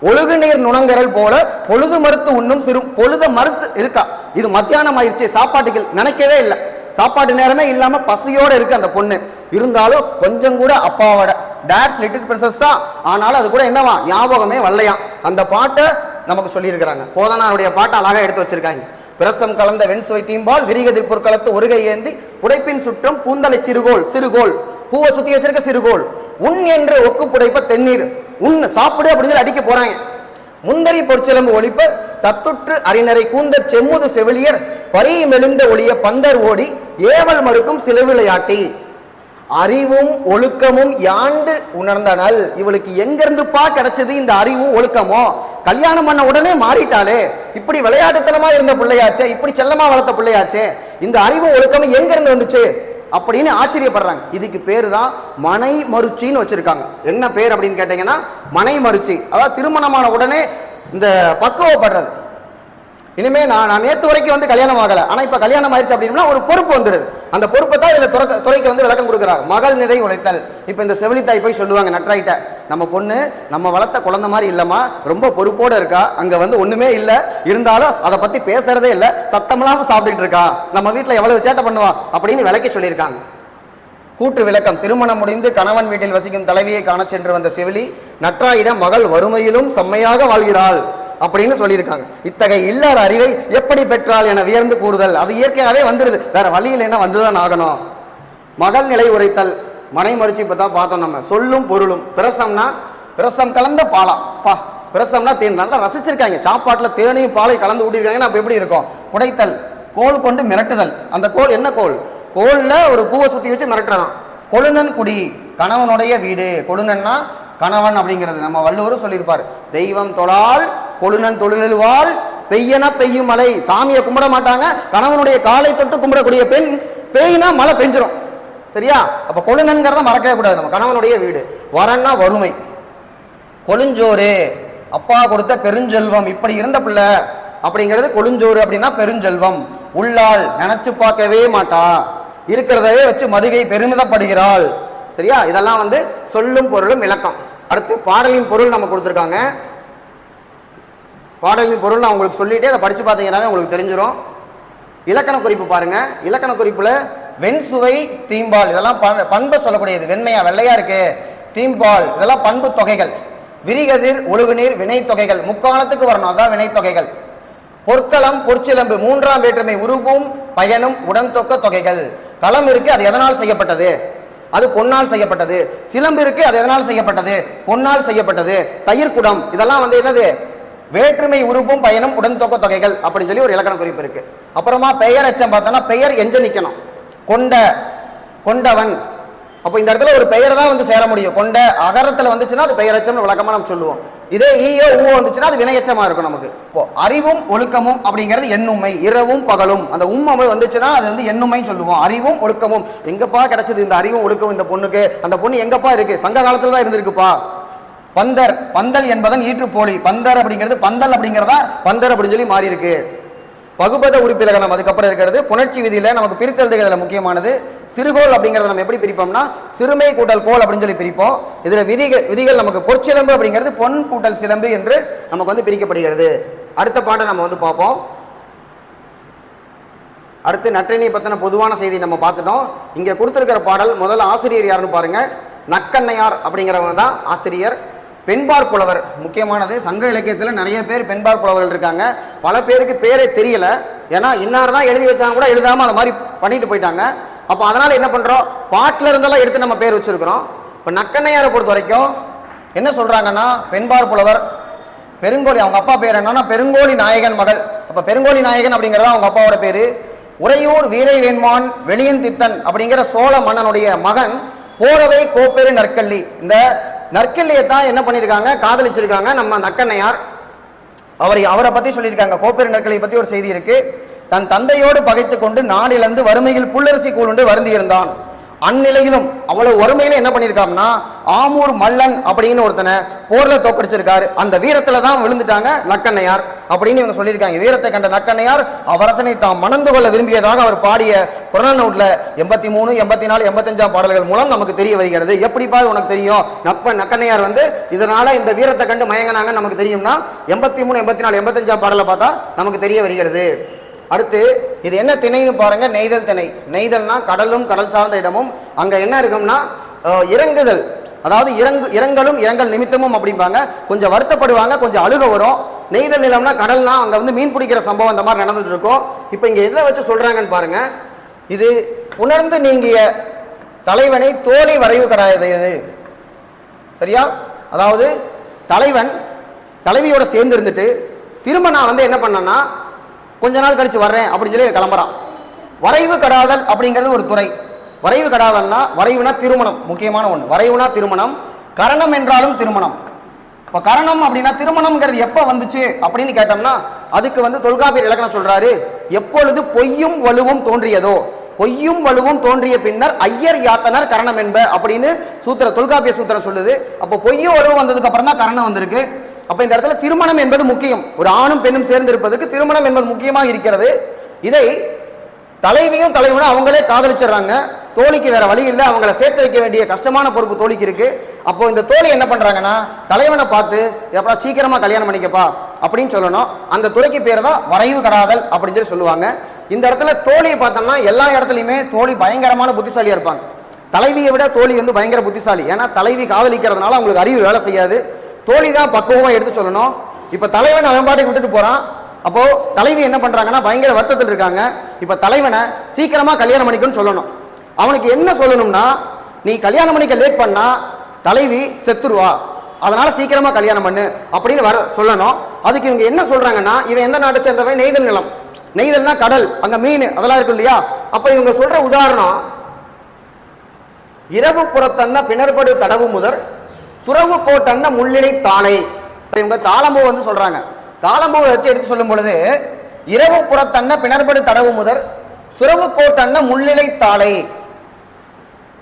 ஒழுகு நீர் நுணங்கரல் போல பொழுது மறுத்து உண்ணும் சிறு பொழுத மறுத்து இருக்கா. இது மத்தியானம் ஆயிடுச்சு சாப்பாட்டுக்கு நினைக்கவே இல்லை. சாப்பாட்டு நேரமே இல்லாம பசியோட இருக்கு அந்த பொண்ணு. இருந்தாலும் கொஞ்சம் கூட அப்பாவோட டேட்ஸ் லிட்டில் பிரின்சஸ் தான். ஆனாலும் அது கூட என்னவா? ஞாபகமே வரலையாம். அந்த பாட்டை நமக்கு சொல்லியிருக்கிறாங்க. போதனாருடைய பாட்டை அழகாக எடுத்து வச்சிருக்காங்க. பிரசம் கலந்த வெண்சுவை தீம்பால் விரிகதிர் பொற்களத்து ஒருகை ஏந்தி புடைப்பின் சுற்றம் பூந்தலை சிறுகோள் சிறுகோள். பூவை சுத்தி வச்சிருக்க சிறுகோள். உன் என்று ஒக்கு புடைப்ப தென்னீர். உன் சாப்பிடு அப்படின்னு சொல்லி அடிக்க போறாங்க. முந்தரி பொற்சிலம்பு ஒழிப்ப தத்துற்று அறிஞரை கூந்தர் செம்முது செவிலியர் பரி மெழுந்த ஒளிய பந்தர் ஓடி ஏவல் மறுக்கும் சிலுவிளையாட்டி. அறிவும் ஒழுக்கமும் யாண்டு உணர்ந்தனல் இவளுக்கு எங்கிருந்துப்பா கிடைச்சது இந்த அறிவும் ஒழுக்கமோ? கல்யாணம் பண்ண உடனே மாறிட்டாளே. இப்படி விளையாட்டுத்தனமா இருந்த பிள்ளையாச்சே இப்படி செல்லமா வளர்த்த பிள்ளையாச்சே இந்த அறிவு ஒழுக்கம் எங்க இருந்து வந்துச்சு? அப்படின்னு ஆச்சரியப்படுறாங்க. இதுக்கு பேரு தான் மனை மறுச்சின்னு வச்சிருக்காங்க. என்ன பேர் அப்படின்னு கேட்டீங்கன்னா மனை மறுச்சி அதாவது திருமணமான உடனே இந்த பக்குவப்படுறது. இனிமே நான் நான் நேத்து வரைக்கும் வந்து கல்யாணம் ஆகலை. ஆனால் இப்போ கல்யாணம் ஆயிடுச்சு அப்படின்னா ஒரு பொறுப்பு வந்துடுது அந்த பொறுப்பை தான் இதில் துறக்க- துறைக்கு வந்து விளக்கம் கொடுக்குறாங்க. மகள் நிறை உழைத்தல். இப்போ இந்த செவிலித்தாய் போய் சொல்லுவாங்க நற்றாயிட்ட நம்ம பொண்ணு நம்ம வளர்த்த குழந்தை மாதிரி இல்லம்மா ரொம்ப பொறுப்போடு இருக்கா அங்கே வந்து ஒன்றுமே இல்லை இருந்தாலும் அதை பற்றி பேசுகிறதே இல்லை சத்தமில்லாமல் சாப்பிட்டுட்டு இருக்கா நம்ம வீட்டில் எவ்வளவு சேட்டை பண்ணுவான் அப்படின்னு விளக்கி சொல்லியிருக்காங்க. கூற்று விளக்கம் திருமணம் முடிந்து கணவன் வீட்டில் வசிக்கும் தலைவியை காணச் சென்று வந்த செவிலி நற்றாயிடம் மகள் வறுமையிலும் செம்மையாக வாழ்கிறாள் அப்படின்னு சொல்லியிருக்காங்க. இத்தகைய இல்லற அறிவை எப்படி பெற்றால் என வியர்ந்து கூறுதல் அது இயற்கையாகவே வந்துடுது வேற வழியில் என்ன வந்துதான் ஆகணும்? மகள் நிலை உரைத்தல் மனை மறிச்சு இப்போ தான் பார்த்தோம் நம்ம. சொல்லும் பொருளும். பிரசம்னா பிரசம் கலந்த பாலா. பா பிரசம்னா தேன். நல்லா ரசிச்சிருக்காங்க. சாப்பாட்டில் தேனையும் பாலை கலந்து ஊட்டிருக்காங்கன்னா அப்போ எப்படி இருக்கும்? புடைத்தல் கோல் கொண்டு மிரட்டுதல். அந்த கோல் என்ன கோல்? கோலில் ஒரு பூவை சுற்றி வச்சு மிரட்டுறதான். கொழுநன் குடி கணவனுடைய வீடு. கொழுநன்னா கணவன் அப்படிங்கிறது. நம்ம வள்ளுவரும் சொல்லியிருப்பார். தெய்வம் தொழால் கொழுநன் தொழிலுவாள் பெய்யன பெய்யும் மலை சாமியை கும்பிட மாட்டாங்க. கணவனுடைய காலை தொட்டு கும்பிடக்கூடிய பெண் பெய்னா மழை பெஞ்சிரும். சரியா? அப்ப கொழுநன்கிறத மறக்கவே கூடாது நம்ம. கணவனுடைய வீடு. வரன்னா வறுமை. கொழுஞ்சோறு. அப்பா கொடுத்த பெருஞ்செல்வம். இப்படி இருந்த பிள்ளை அப்படிங்கிறது கொழுஞ்சோறு அப்படின்னா பெருஞ்செல்வம். உள்ளால் நினைச்சு பார்க்கவே மாட்டா. இருக்கிறதையே வச்சு மதுகை பெருமிதப்படுகிறாள். சரியா? இதெல்லாம் வந்து சொல்லும் பொருளும் விளக்கம். அடுத்து பாடலின் பொருள் நம்ம கொடுத்துருக்காங்க. பாடலின் பொருள் நான் உங்களுக்கு சொல்லிட்டே அதை படிச்சு பார்த்தீங்கன்னாவே உங்களுக்கு தெரிஞ்சிடும் இலக்கண குறிப்பு பாருங்க. இலக்கண குறிப்புல வெண்சுவை தீம்பால். இதெல்லாம் பண்- பண்பை சொல்லக்கூடியது. வெண்மையா வெள்ளையா இருக்கு. தீம்பால். இதெல்லாம் பண்பு தொகைகள். விரிகதிர் ஒழுகுநீர் வினை தொகைகள். முக்காலத்துக்கு வரணும். அதான் வினை தொகைகள். பொற்களம் பொற்சிலம்பு. மூன்றாம் வேற்றுமை. உருவும் பயனும் உடன்தொக்க தொகைகள். களம் இருக்கு அது எதனால் செய்யப்பட்டது? அது பொன்னால் செய்யப்பட்டது. சிலம்பு இருக்கு அது எதனால் செய்யப்பட்டது? பொன்னால் செய்யப்பட்டது. தயிர் குடம். இதெல்லாம் வந்து என்னது? வேற்றுமை உருப்பும் பயனும் உடன்தொக்க தொகைகள். அப்படின்னு சொல்லி ஒரு இலக்கண குறிப்பு இருக்கு. அப்புறமா பெயர் அச்சம் பார்த்தோம்னா பெயர் எஞ்ச நிக்கணும். கொண்ட கொண்டவன். அப்போ இந்த இடத்துல ஒரு பெயர் தான் வந்து சேர முடியும். கொண்ட அகரத்தில் வந்துச்சுன்னா அது பெயரச்சம்னு விளக்கமாக நம்ம சொல்லுவோம். இதே ஈயோ ஊ வந்துச்சுன்னா அது வினையச்சமாக இருக்கும் நமக்கு. இப்போ அறிவும் ஒழுக்கமும் அப்படிங்கிறது எண்ணுமை இரவும் பகலும். அந்த உம்மை வந்துச்சுன்னா அது வந்து எண்ணுமைன்னு சொல்லுவோம். அறிவும் ஒழுக்கமும். எங்கப்பா கிடைச்சது இந்த அறிவும் ஒழுக்கம் இந்த பொண்ணுக்கு? அந்த பொண்ணு எங்கப்பா இருக்கு? சங்க காலத்தில் தான் இருந்திருக்குப்பா. பந்தர் பந்தல் என்பதன் ஈற்றுப்போலி. பந்தர் அப்படிங்கிறது பந்தல் அப்படிங்கிறதா? பந்தர் அப்படின்னு சொல்லி மாறி இருக்கு பகுபத உறுப்பிலகணம் அதுக்கப்புறம் இருக்கிறது. புணர்ச்சி விதியில் நமக்கு பிரித்தெழுதுகிறதுல முக்கியமானது. சிறுகோல் அப்படிங்கிறத நம்ம எப்படி பிரிப்போம்னா சிறுமை கூட்டல் கோல் அப்படின்னு சொல்லி பிரிப்போம். இதில் விதிகள் விதிகள் நமக்கு பொற்சிலம்பு அப்படிங்கிறது பொன் கூட்டல் சிலம்பு என்று நமக்கு வந்து பிரிக்கப்படுகிறது. அடுத்த பாட்டை நம்ம வந்து பார்ப்போம். அடுத்து நற்றினை பற்றின பொதுவான செய்தி நம்ம பார்த்துட்டோம். இங்கே கொடுத்துருக்கிற பாடல் முதல்ல ஆசிரியர் யாருன்னு பாருங்கள் நக்கண்ணையார் அப்படிங்கிறவங்க தான் ஆசிரியர். பெண்பார் புலவர் முக்கியமானது சங்க இலக்கியத்தில் நிறைய பேர் பெண்பார் புலவர்கள் இருக்காங்க. பல பேருக்கு பேரே தெரியல. ஏன்னா இன்னார் தான் எழுதி வச்சாங்க கூட எழுதாமல் அந்த மாதிரி பண்ணிட்டு போயிட்டாங்க. அப்போ அதனால் என்ன பண்ணுறோம் பாட்டில் இருந்தெல்லாம் எடுத்து நம்ம பேர் வச்சிருக்கிறோம். இப்போ நக்கண்ணையாரை பொறுத்த வரைக்கும் என்ன சொல்கிறாங்கன்னா பெண்பார் புலவர் பெருங்கோழி அவங்க அப்பா பேர் என்னன்னா பெருங்கோழி நாயகன் மகள். அப்போ பெருங்கோழி நாயகன் அப்படிங்கறது அவங்க அப்பாவோட பேர். உறையூர் வீரை வேண்மான் வெளியன் தித்தன் அப்படிங்கிற சோழ மன்னனுடைய மகன் போரவை கோப்பெரு நற்கல்லி இந்த நற்கல்லியை தான் என்ன பண்ணியிருக்காங்க காதலிச்சிருக்காங்க நம்ம நக்கண்ணையார் அவரை அவரை பற்றி சொல்லியிருக்காங்க. கோப்பெரு நற்கலை பற்றி ஒரு செய்தி இருக்குது தன் தந்தையோடு பகைத்து கொண்டு நாடிலிருந்து வறுமையில் புல்லரசி கூழுண்டு வருந்தியிருந்தான். அந்நிலையிலும் அவ்வளவு வறுமையில என்ன பண்ணியிருக்காங்கன்னா ஆமூர் மல்லன் அப்படின்னு ஒருத்தனை போர்ல தோக்கடிச்சிருக்காரு அந்த வீரத்துல தான் விழுந்துட்டாங்க நக்கண்ணையார் அப்படின்னு இவங்க சொல்லியிருக்காங்க. வீரத்தை கண்ட நக்கண்ணையார் அவரசனை தாம் மணந்து கொள்ள விரும்பியதாக அவர் பாடிய புறநூட்ல எண்பத்தி மூணு எண்பத்தி நாலு எண்பத்தஞ்சாம் பாடல்கள் மூலம் நமக்கு தெரிய வருகிறது. எப்படிப்பா உனக்கு தெரியும்? நப்ப நக்கண்ணையார் வந்து இதனால இந்த வீரத்தை கண்டு மயங்கினாங்கன்னு நமக்கு தெரியும்னா எண்பத்தி மூணு எண்பத்தி நாலு எண்பத்தஞ்சாம் பாடலை பார்த்தா நமக்கு தெரிய வருகிறது. அடுத்து இது என்ன திணைன்னு பாருங்க நெய்தல் திணை. நெய்தல்னா கடலும் கடல் சார்ந்த இடமும். அங்க என்ன இருக்கும்னா இறங்குதல். அதாவது இறங்கு இறங்கலும் இறங்கல் நிமித்தமும் அப்படிம்பாங்க. கொஞ்சம் வருத்தப்படுவாங்க கொஞ்சம் அழுக வரும். நெய்தல் நிலம்னா கடல்னா அங்க வந்து மீன் பிடிக்கிற சம்பவம் அந்த மாதிரி நடந்துட்டு இருக்கும் இப்போ இங்க எதை வச்சு சொல்றாங்கன்னு பாருங்க. இது உணர்ந்து நீங்கிய தலைவனை தோலை வரைவு கிடையாது. சரியா? அதாவது தலைவன் தலைவியோட சேர்ந்து இருந்துட்டு திரும்ப நான் வந்து என்ன பண்ணேன்னா கொஞ்ச நாள் கழித்து வர்றேன் அப்படின்னு சொல்லி கிளம்புறான். வரைவு கடாதல் அப்படிங்கிறது ஒரு துறை. வரைவு கடாதல்னா வரைவுனா திருமணம் முக்கியமான ஒன்று வரைவுனா திருமணம் கரணம் என்றாலும் திருமணம். இப்போ கரணம் அப்படின்னா திருமணம்ங்கிறது எப்போ வந்துச்சு அப்படின்னு கேட்டோம்னா அதுக்கு வந்து தொல்காப்பியர் இலக்கணம் சொல்கிறாரு எப்பொழுது பொய்யும் வலுவும் தோன்றியதோ பொய்யும் வலுவும் தோன்றிய பின்னர் ஐயர் யாத்தனர் கரணம் என்ப அப்படின்னு சூத்திர தொல்காப்பிய சூத்திரம் சொல்லுது. அப்போ பொய்யும் வலுவும் வந்ததுக்கு அப்புறம் தான் கரணம் வந்திருக்கு. அப்ப இந்த இடத்துல திருமணம் என்பது முக்கியம். ஒரு ஆணும் பெண்ணும் சேர்ந்து இருப்பதுக்கு திருமணம் என்பது முக்கியமாக இருக்கிறது. இதை தலைவியும் தலைவனும் அவங்களே காதலிச்சிடுறாங்க. தோழிக்கு வேற வழி இல்லை. அவங்கள சேர்த்து வைக்க வேண்டிய கஷ்டமான பொறுப்பு தோழிக்கு இருக்கு. அப்போ இந்த தோழி என்ன பண்றாங்கன்னா தலைவனை பார்த்து எப்பா சீக்கிரமா கல்யாணம் பண்ணிக்கப்பா அப்படின்னு சொல்லணும். அந்த துறைக்கு பேர் தான் வரைவு கடாதல் அப்படின்னு சொல்லி சொல்லுவாங்க. இந்த இடத்துல தோழியை பார்த்தோம்னா எல்லா இடத்துலையுமே தோழி பயங்கரமான புத்திசாலியா இருப்பாங்க. தலைவியை விட தோழி வந்து பயங்கர புத்திசாலி. ஏன்னா தலைவி காதலிக்கிறதுனால அவங்களுக்கு அறிவு வேலை செய்யாது. தோழி தான் பக்குவமாக எடுத்து சொல்லணும். இப்போ தலைவன் அவன் பாட்டுக்கு விட்டுட்டு போகிறான் அப்போது தலைவி என்ன பண்ணுறாங்கன்னா பயங்கர வருத்தத்தில் இருக்காங்க. இப்போ தலைவனை சீக்கிரமாக கல்யாணம் பண்ணிக்கணும்னு சொல்லணும். அவனுக்கு என்ன சொல்லணும்னா நீ கல்யாணம் பண்ணிக்க லேட் பண்ணால் தலைவி செத்துருவா. அதனால் சீக்கிரமாக கல்யாணம் பண்ணு அப்படின்னு வர சொல்லணும். அதுக்கு இவங்க என்ன சொல்கிறாங்கன்னா இவன் எந்த நாட்டை சேர்ந்தவன்? நெய்தல் நிலம். நெய்தல்னா கடல் அங்கே மீன் அதெல்லாம் இருக்கும் இல்லையா? அப்போ இவங்க சொல்கிற உதாரணம் இரவு புறத்தன்ன பிணர்படு தடவு முதற் சுரவு கோட்டன்ன முள்ளிலை தாளை. இவங்க தாளம்பூ வந்து சொல்றாங்க. தாளம்பூவை வச்சு எடுத்து சொல்லும் பொழுது இரவு புறத்தன்ன பிணர்படு தடவு முதற் சுரவு கோட்டன்ன முள்ளிலை தாளை.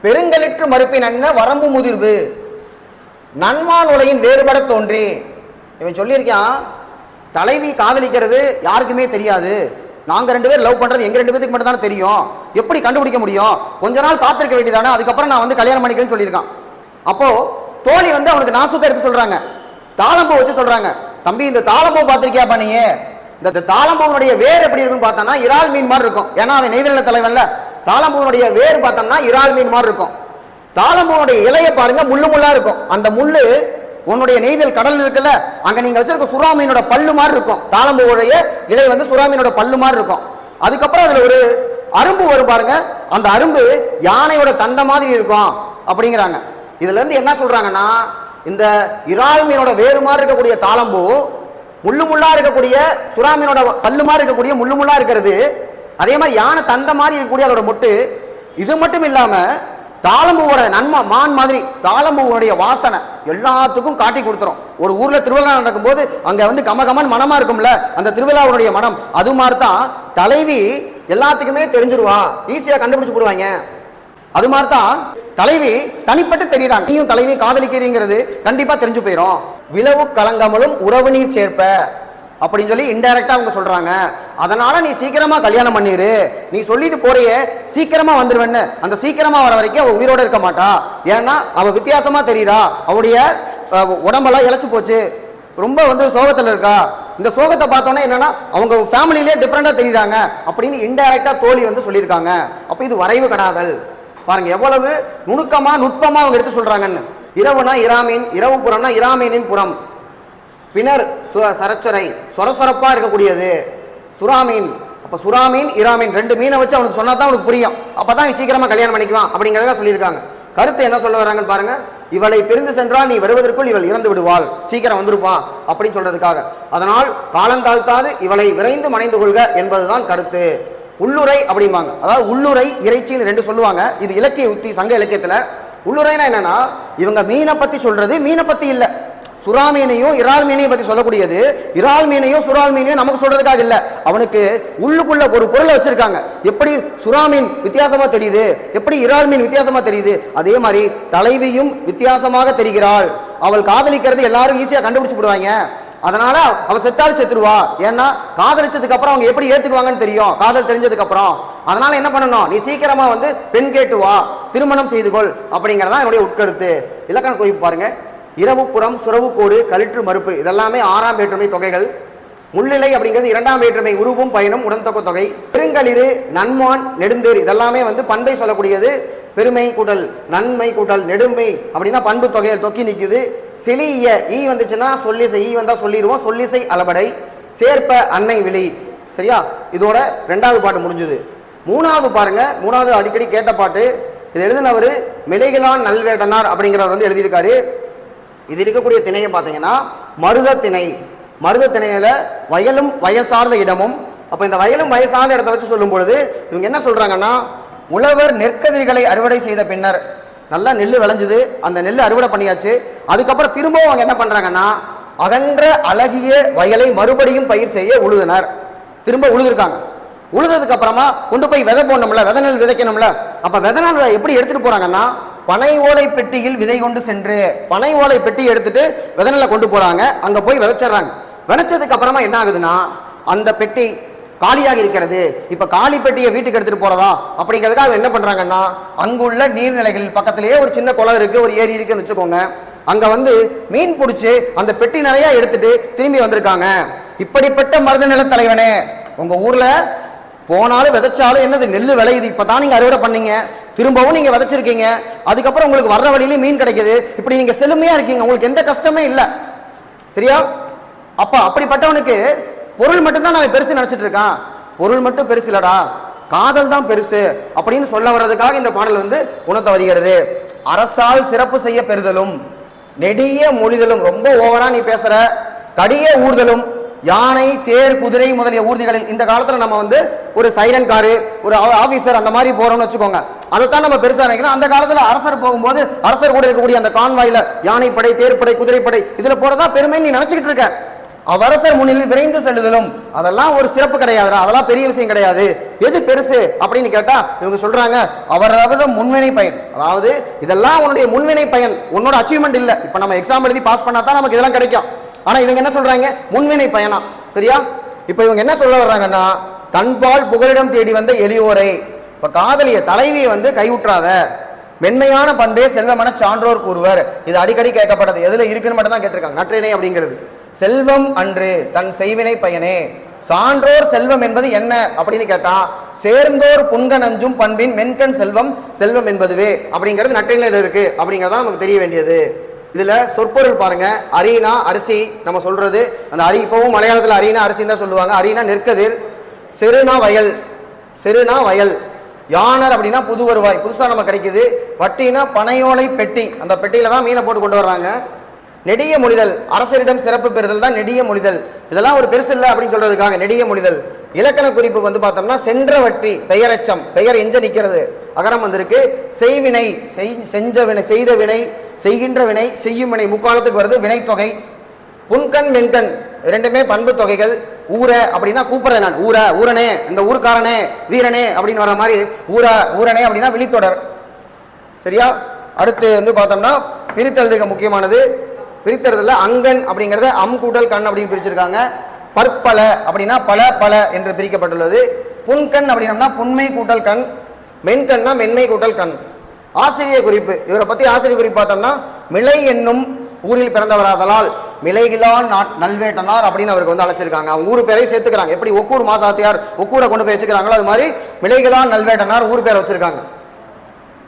பெருங்கலிற்று மறுப்பின் அண்ண வரம்பு முதிர்வு. நன்மான் உலையின் வேறுபட தோன்றி. இவன் சொல்லியிருக்கான் தலைவி காதலிக்கிறது யாருக்குமே தெரியாது. நாங்கள் ரெண்டு பேர் லவ் பண்ணுறது எங்கள் ரெண்டு பேருக்கு மட்டும் தானே தெரியும். எப்படி கண்டுபிடிக்க முடியும்? கொஞ்ச நாள் காத்திருக்க வேண்டியதானே அதுக்கப்புறம் நான் வந்து கல்யாணம் பண்ணிக்கிறேன்னு சொல்லியிருக்கான். அப்போது தோழி வந்து அவனுக்கு நாசுக்க எடுத்து சொல்றாங்க. தாளம்பூ வச்சு சொல்றாங்க. தம்பி இந்த தாளம்பூ பார்த்திருக்கியா பண்ணியே இந்த இந்த தாளம்பூனுடைய வேர் எப்படி இருக்குன்னு பார்த்தோம்னா இறால் மீன் மாதிரி இருக்கும். ஏன்னா அவன் நெய்தல தலைவன்ல. தாளம்பூனுடைய வேர் பார்த்தோம்னா இறால் மீன் மாதிரி இருக்கும். தாளம்பூனுடைய இலையை பாருங்க முள்ளு முள்ளா இருக்கும். அந்த முள்ளு உன்னுடைய நெய்தல் கடல் இருக்குல்ல அங்க நீங்க வச்சிருக்க சுறா மீனோட பல்லு மாதிரி இருக்கும். தாளம்பூவுடைய இலை வந்து சுறா மீனோட பல்லு மாதிரி இருக்கும். அதுக்கப்புறம் அதுல ஒரு அரும்பு வரும் பாருங்க. அந்த அரும்பு யானையோட தந்த மாதிரி இருக்கும் அப்படிங்கிறாங்க. இதுல இருந்து என்ன சொல்றாங்கன்னா இந்த இறால் மீனோட வேறு மாதிரி இருக்கக்கூடிய தாளம்பூ முள்ளு முள்ளா இருக்கக்கூடிய சுறா மீனோட பல்லு மாதிரி இருக்கக்கூடிய முள்ளு முள்ளா இருக்கிறது அதே மாதிரி யானை தந்த மாதிரி இருக்கக்கூடிய அதோட மொட்டு இது மட்டும் இல்லாம தாளம்பூவோட நன்மை மான் மாதிரி தாளம்பூவோடைய வாசனை எல்லாத்துக்கும் காட்டி கொடுத்துரும். ஒரு ஊர்ல திருவிழா நடக்கும்போது அங்க வந்து கமகமன் மனமா இருக்கும்ல அந்த திருவிழாவுடைய மனம் அது மாதிரி தான் தலைவி எல்லாத்துக்குமே தெரிஞ்சிருவா. ஈஸியா கண்டுபிடிச்சு போடுவாங்க. அது மாதிரி தான் தலைவி தனிப்பட்டு தெரியுறாங்க. நீயும் தலைவி காதலிக்கிறீங்கிறது கண்டிப்பா தெரிஞ்சு போயிடும் விளவு கலங்கமலும் உறவு நீர் சேர்ப்ப அப்படின்னு சொல்லி இன்டைரக்டா அவங்க சொல்றாங்க. அதனால நீ சீக்கிரமா கல்யாணம் பண்ணிரு. நீ சொல்லிட்டு போறியே சீக்கிரமா வந்துருவேன்னு. அந்த சீக்கிரமா வர வரைக்கும் அவ உயிரோட இருக்க மாட்டா. ஏன்னா அவ வித்தியாசமா தெரியுறா. அவளுடைய உடம்பெல்லாம் இழைச்சு போச்சு. ரொம்ப வந்து சோகத்தில் இருக்கா. இந்த சோகத்தை பார்த்தோன்னே என்னன்னா அவங்க ஃபேமிலியிலே டிஃப்ரெண்டாக தெரியுறாங்க அப்படின்னு இன்டைரக்டா தோழி வந்து சொல்லியிருக்காங்க. அப்போ இது வரைவு கடாதல். பாருங்க எவ்வளவு நுணுக்கமா நுட்பமா அவங்க எடுத்து சொல்றாங்கன்னு. இரவுனா இராமீன் இரவு புறம்னா இராமீனின் புறம். பின்னர் சரச்சுரை சரச்சரை சொரசொரப்பா இருக்கக்கூடியது. சுறாமீன். அப்ப சுறாமீன் இராமீன் ரெண்டு மீனை வச்சு அவனுக்கு சொன்னா தான் அவனுக்கு புரியும். அப்பதான் தான் சீக்கிரமா கல்யாணம் பண்ணிக்குவான் அப்படிங்கிறத சொல்லியிருக்காங்க. கருத்து என்ன சொல்ல வராங்கன்னு பாருங்க. இவளை பிரிந்து சென்றால் நீ வருவதற்குள் இவள் இறந்து விடுவாள். சீக்கிரம் வந்திருப்பா அப்படின்னு சொல்றதுக்காக. அதனால் காலந்தாழ்த்தாது இவளை விரைந்து மணைந்து கொள்க என்பதுதான் கருத்து. உள்ளுரை அப்படிம்பாங்க. அதாவது உள்ளுரை இறைச்சின்னு ரெண்டு சொல்லுவாங்க. இது இலக்கிய உத்தி சங்க இலக்கியத்தில். உள்ளுரைனா என்னன்னா இவங்க மீனை பற்றி சொல்றது மீனை பற்றி இல்லை. சுறா மீனையும் இறால் மீனையும் பற்றி சொல்லக்கூடியது. இறால் மீனையும் சுறால் மீனையும் நமக்கு சொல்றதுக்காக இல்லை. அவனுக்கு உள்ளுக்குள்ள ஒரு பொருளை வச்சிருக்காங்க. எப்படி சுறா மீன் வித்தியாசமா தெரியுது? எப்படி இறால் மீன் வித்தியாசமா தெரியுது? அதே மாதிரி தலைவியும் வித்தியாசமாக தெரிகிறாள். அவள் காதலிக்கிறது எல்லாரும் ஈஸியாக கண்டுபிடிச்சு விடுவாங்க அதனால அவ செத்தாலும் செத்துருவா. ஏன்னா காதலிச்சதுக்கு அப்புறம் அவங்க எப்படி ஏத்துக்குவாங்கன்னு தெரியும். காதல் தெரிஞ்சதுக்கு அப்புறம். அதனால என்ன பண்ணணும்? நீ சீக்கிரமா வந்து பெண் கேட்டு வா. திருமணம் செய்து கொள். அப்படிங்கறதா என்னுடைய உட்கருத்து. இலக்கண குறிப்பு பாருங்க. இரவு புறம் சுரவு கோடு கலிற்று மறுப்பு. இதெல்லாமே ஆறாம் வேற்றுமை தொகைகள். முள்ளிலை அப்படிங்கிறது இரண்டாம் வேற்றுமை. உருவும் பயனும் உடன்தொக்க தொகை. பெருங்களிறு நன்மான் நெடுந்தேர். இதெல்லாமே வந்து பண்பை சொல்லக்கூடியது. பெருமை கூட்டல் நன்மை கூட்டல் நெடுமை அப்படின்னா பண்பு தொகையில் தொக்கி நிற்குது செலிய ஈ வந்துச்சுன்னா சொல்லிசை ஈ வந்தால் சொல்லிடுவோம் சொல்லிசை அளபடை சேர்ப்ப அன்னை விழி சரியா? இதோட ரெண்டாவது பாட்டு முடிஞ்சுது. மூணாவது பாருங்க. மூணாவது அடிக்கடி கேட்ட பாட்டு. இது எழுதினவர் மிளைகளான் நல்வேட்டனார் அப்படிங்கிறவர் வந்து எழுதியிருக்காரு. இது இருக்கக்கூடிய திணையை பார்த்தீங்கன்னா மருத திணை. மருத திணையில வயலும் வயல் சார்ந்த இடமும். அப்போ இந்த வயலும் வயசார்ந்த இடத்த வச்சு சொல்லும் பொழுது இவங்க என்ன சொல்றாங்கன்னா உழவர் நெற்கதிர்களை அறுவடை செய்த பின்னர் நல்லா நெல் விளைஞ்சுது. அந்த நெல் அறுவடை பண்ணியாச்சு. அதுக்கப்புறம் திரும்பவும் அவங்க என்ன பண்ணுறாங்கன்னா அகன்ற அழகிய வயலை மறுபடியும் பயிர் செய்ய உழுதுனர். திரும்ப உழுதுருக்காங்க. உழுதுக்கு அப்புறமா கொண்டு போய் விதை போடணும்ல விதை நெல் விதைக்கணும்ல. அப்போ விதை நெல் எப்படி எடுத்துகிட்டு போகிறாங்கன்னா பனை ஓலை பெட்டியில் விதை கொண்டு சென்று பனை ஓலை பெட்டி எடுத்துட்டு விதை நெல்லை கொண்டு போறாங்க. அங்க போய் விதைச்சிடுறாங்க. விதைச்சதுக்கு அப்புறமா என்ன ஆகுதுன்னா அந்த பெட்டி காலியாக இருக்கிறது. இப்ப காலி பெட்டியை வீட்டுக்கு எடுத்துட்டு போறதா? அப்படிங்கிறதுக்காக என்ன பண்றாங்கன்னா அங்குள்ள நீர்நிலைகள் பக்கத்திலேயே ஒரு சின்ன குளம் இருக்கு ஒரு ஏரி இருக்குன்னு வச்சுக்கோங்க. அங்க வந்து மீன் பிடிச்சி அந்த பெட்டி நிறைய எடுத்துட்டு திரும்பி வந்திருக்காங்க. இப்படிப்பட்ட மருத நில தலைவனே உங்க ஊர்ல போனாலும் விதைச்சாலும் என்னது நெல் விளையுது. இப்பதான் நீங்க அறுவடை பண்ணீங்க. திரும்பவும் நீங்க விதைச்சிருக்கீங்க. அதுக்கப்புறம் உங்களுக்கு வர்ற வழியிலே மீன் கிடைக்குது. இப்படி நீங்க செழுமையா இருக்கீங்க. உங்களுக்கு எந்த கஷ்டமே இல்லை. சரியா? அப்ப அப்படிப்பட்டவனுக்கு பொருள் மட்டும்தான் நான் பெருசு நினைச்சிட்டு இருக்கான். பொருள் மட்டும் பெருசு இல்லடா. காதல் தான் பெருசு. அப்படின்னு சொல்ல வர்றதுக்காக இந்த பாடல் வந்து உணர்த்த வருகிறது. அரசால் சிறப்பு செய்ய பெறுதலும் நெடிய மொழிதலும் ரொம்ப ஓவரா நீ பேசுற கடிய ஊர்தலும் யானை தேர் குதிரை முதலிய ஊர்திகளில் இந்த காலத்துல நம்ம வந்து ஒரு சைரன் காரு ஒரு ஆபீசர் அந்த மாதிரி போறோம்னு வச்சுக்கோங்க. அதைத்தான் நம்ம பெருசா நினைக்கிறோம் அந்த காலத்துல அரசர் போகும்போது அரசர் கூட இருக்கக்கூடிய அந்த கான்வாயில யானைப்படை தேர்ப்படை குதிரைப்படை இதுல போறதா பெருமை நீ நினைச்சுக்கிட்டு இருக்க. அவரசர் முன்னில் விரைந்து செல்லுதலும். அதெல்லாம் ஒரு சிறப்பு கிடையாதுடா. அதெல்லாம் பெரிய விஷயம் கிடையாது. எது பெருசு அப்படின்னு கேட்டா இவங்க சொல்றாங்க அவரது முன்வினை பயன். அதாவது இதெல்லாம் உன்னுடைய முன்வினை பயன். உன்னோட அச்சீவ்மெண்ட் இல்ல. இப்ப நம்ம எக்ஸாம் எழுதி பாஸ் பண்ணா தான் நமக்கு இதெல்லாம் கிடைக்கும். ஆனா இவங்க என்ன சொல்றாங்க? முன்வினை பயனா? சரியா? இப்ப இவங்க என்ன சொல்ல வர்றாங்கன்னா தன்பால் புகலிடம் தேடி வந்த எளியோரை இப்ப காதலிய தலைவியை வந்து கைவிட்டுறாத. மென்மையான பண்பே செல்வமன சான்றோர் கூறுவர். இது அடிக்கடி கேட்கப்பட்டது. எதுல இருக்குன்னு மட்டும் தான் கேட்டிருக்காங்க. நற்றினை அப்படிங்கிறது. செல்வம் அன்று தன் செய்வினை பயனே. சான்றோர் செல்வம் என்பது என்ன அப்படின்னு கேட்டா சேர்ந்தோர் புன்கனஞ்சும் பண்பின் மென்கண் செல்வம் செல்வம் என்பதுவே. அப்படிங்கிறது நற்றினையில் இருக்கு. அப்படிங்கறத நமக்கு தெரிய வேண்டியது. இதுல சொற்பொருள் பாருங்க. அரினா அரிசி நம்ம சொல்றது அந்த அரி இப்பவும் மலையாளத்தில் அரினா அரிசின்னு தான் சொல்லுவாங்க. அரினா நெற்கதிர் செருனா வயல் செருனா வயல். யானர் அப்படின்னா புது வருவாய். புதுசா நம்ம கிடைக்குது. வட்டினா பனையோலை பெட்டி. அந்த பெட்டியில தான் மீனை போட்டு கொண்டு வர்றாங்க. நெடிய மொழிதல். அரசரிடம் சிறப்பு பெறுதல் தான் நெடிய மொழிதல். இதெல்லாம் ஒரு பெருசு இல்லை அப்படின்னு சொல்றதுக்காக நெடிய மொழிதல். இலக்கண குறிப்பு வந்து பார்த்தோம்னா சென்ற வற்றி பெயரச்சம். பெயர் எஞ்ச நிற்கிறது அகரம் வந்திருக்கு. செய்வினை செய் செஞ்ச வினை செய்த வினை செய்கின்ற வினை செய்யும் வினை முக்காலத்துக்கு வருது. வினைத்தொகை. புன்கண் மென்கண். இரண்டுமே பண்பு தொகைகள். ஊர அப்படின்னா கூப்பிடுறேன் நான். ஊர ஊரனே இந்த ஊருக்காரனே வீரனே அப்படின்னு வர மாதிரி ஊர ஊரனே அப்படின்னா விழித்தொடர். சரியா? அடுத்து வந்து பார்த்தோம்னா பிரித்தெழுதுக முக்கியமானது. பிரித்தெழுதுல அங்கன் அப்படிங்கிறத அம் கூட்டல் கண் அப்படின்னு பிரிச்சிருக்காங்க. பற்பல அப்படின்னா பல பல என்று பிரிக்கப்பட்டுள்ளது. புன்கண் அப்படின்னம்னா புன்மை கூட்டல் கண். மென்கண்ணா மென்மை கூட்டல் கண். ஆசிரிய குறிப்பு. இவரை பற்றி ஆசிரியர் குறிப்பு பார்த்தோம்னா மிளை என்னும் ஊரில் பிறந்தவராதலால் மிளைகிலான் நாட் நல்வேட்டனார் அப்படின்னு அவருக்கு வந்து அழைச்சிருக்காங்க. அவங்க ஊர் பேரை சேர்த்துக்கிறாங்க. எப்படி ஒக்கூர் மாசாத்தியார் ஒக்கூரை கொண்டு போய் வச்சுக்கிறாங்களோ அது மாதிரி மிளைகிலான் நல்வேட்டனார் ஊர் பேரை வச்சிருக்காங்க.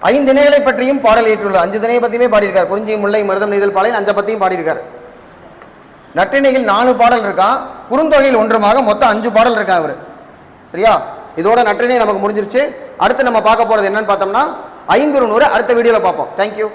ஐந்து திணைகளை பற்றியும் பாடல் ஏற்றுள்ளார் அஞ்சு திணையை பற்றியுமே பாடியிருக்கார். குறிஞ்சி முல்லை மருதம் நெய்தல் பாலை அஞ்சை பற்றியும் பாடியிருக்கார். நற்றிணையில் நாலு பாடல் இருக்கான் குறுந்தொகையில் ஒன்றுமாக மொத்தம் அஞ்சு பாடல் இருக்கா அவர் சரியா? இதோட நற்றிணை நமக்கு முடிஞ்சிருச்சு. அடுத்து நம்ம பார்க்க போறது என்னன்னு பார்த்தோம்னா ஐங்குறு நூறு அடுத்த வீடியோவில் பார்ப்போம். தேங்க்யூ